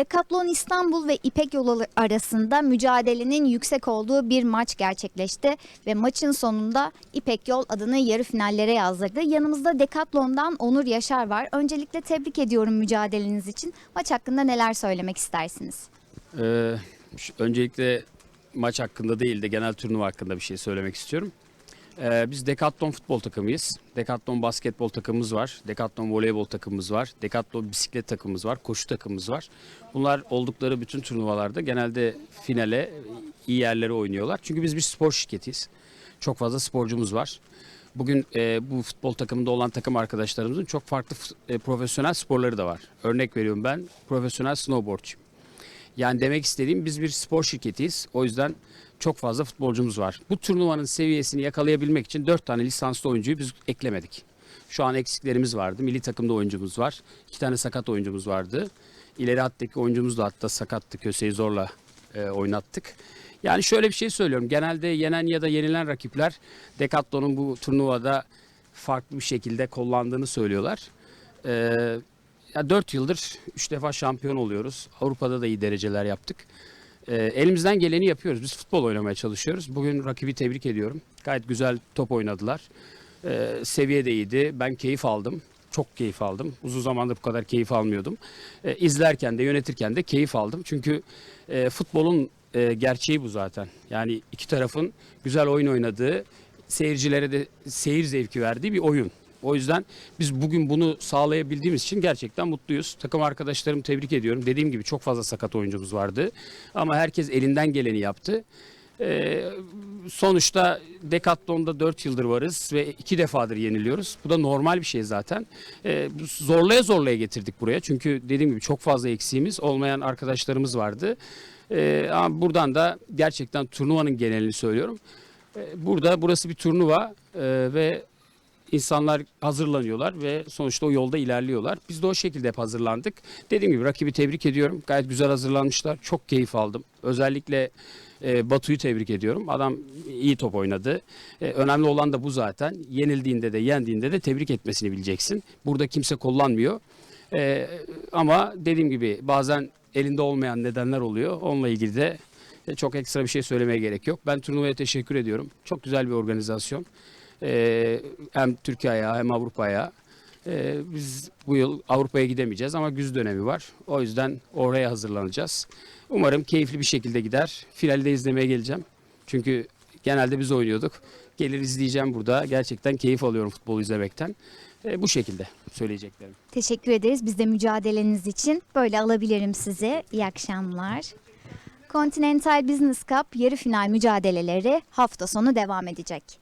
Decathlon İstanbul ve İpek Yolu arasında mücadelenin yüksek olduğu bir maç gerçekleşti ve maçın sonunda İpek Yol adını yarı finallere yazdırdı. Yanımızda Decathlon'dan Onur Yaşar var. Öncelikle tebrik ediyorum mücadeleniz için. Maç hakkında neler söylemek istersiniz? Ee, öncelikle maç hakkında değil de genel turnuva hakkında bir şey söylemek istiyorum. Ee, biz Decathlon futbol takımıyız. Decathlon basketbol takımımız var. Decathlon voleybol takımımız var. Decathlon bisiklet takımımız var. Koşu takımımız var. Bunlar oldukları bütün turnuvalarda genelde finale iyi yerlere oynuyorlar. Çünkü biz bir spor şirketiyiz. Çok fazla sporcumuz var. Bugün e, bu futbol takımında olan takım arkadaşlarımızın çok farklı e, profesyonel sporları da var. Örnek veriyorum ben profesyonel snowboardçuyum. Yani demek istediğim biz bir spor şirketiyiz. O yüzden çok fazla futbolcumuz var. Bu turnuvanın seviyesini yakalayabilmek için 4 tane lisanslı oyuncuyu biz eklemedik. Şu an eksiklerimiz vardı. Milli takımda oyuncumuz var. 2 tane sakat oyuncumuz vardı. İleri hattaki oyuncumuz da hatta sakattı. Köseyi zorla e, oynattık. Yani şöyle bir şey söylüyorum. Genelde yenen ya da yenilen rakipler Decathlon'un bu turnuvada farklı bir şekilde kullandığını söylüyorlar. Ee, ya 4 yıldır 3 defa şampiyon oluyoruz. Avrupa'da da iyi dereceler yaptık. Ee, elimizden geleni yapıyoruz. Biz futbol oynamaya çalışıyoruz. Bugün rakibi tebrik ediyorum. Gayet güzel top oynadılar. Ee, seviye de iyiydi. Ben keyif aldım. Çok keyif aldım. Uzun zamandır bu kadar keyif almıyordum. Ee, izlerken de yönetirken de keyif aldım. Çünkü e, futbolun e, gerçeği bu zaten. Yani iki tarafın güzel oyun oynadığı, seyircilere de seyir zevki verdiği bir oyun. O yüzden biz bugün bunu sağlayabildiğimiz için gerçekten mutluyuz. Takım arkadaşlarımı tebrik ediyorum. Dediğim gibi çok fazla sakat oyuncumuz vardı. Ama herkes elinden geleni yaptı. Ee, sonuçta Decathlon'da 4 yıldır varız ve 2 defadır yeniliyoruz. Bu da normal bir şey zaten. Ee, zorlaya zorlaya getirdik buraya. Çünkü dediğim gibi çok fazla eksiğimiz olmayan arkadaşlarımız vardı. Ee, ama buradan da gerçekten turnuvanın genelini söylüyorum. Ee, burada burası bir turnuva ee, ve insanlar hazırlanıyorlar ve sonuçta o yolda ilerliyorlar. Biz de o şekilde hep hazırlandık. Dediğim gibi rakibi tebrik ediyorum. Gayet güzel hazırlanmışlar. Çok keyif aldım. Özellikle e, Batu'yu tebrik ediyorum. Adam iyi top oynadı. E, önemli olan da bu zaten. Yenildiğinde de yendiğinde de tebrik etmesini bileceksin. Burada kimse kullanmıyor. E, ama dediğim gibi bazen elinde olmayan nedenler oluyor. Onunla ilgili de e, çok ekstra bir şey söylemeye gerek yok. Ben turnuvaya teşekkür ediyorum. Çok güzel bir organizasyon. Ee, hem Türkiye'ye hem Avrupa'ya. Ee, biz bu yıl Avrupa'ya gidemeyeceğiz ama güz dönemi var. O yüzden oraya hazırlanacağız. Umarım keyifli bir şekilde gider. Finali de izlemeye geleceğim. Çünkü genelde biz oynuyorduk. Gelir izleyeceğim burada. Gerçekten keyif alıyorum futbolu izlemekten. Ee, bu şekilde söyleyeceklerim. Teşekkür ederiz biz de mücadeleniz için. Böyle alabilirim sizi. İyi akşamlar. Continental Business Cup yarı final mücadeleleri hafta sonu devam edecek.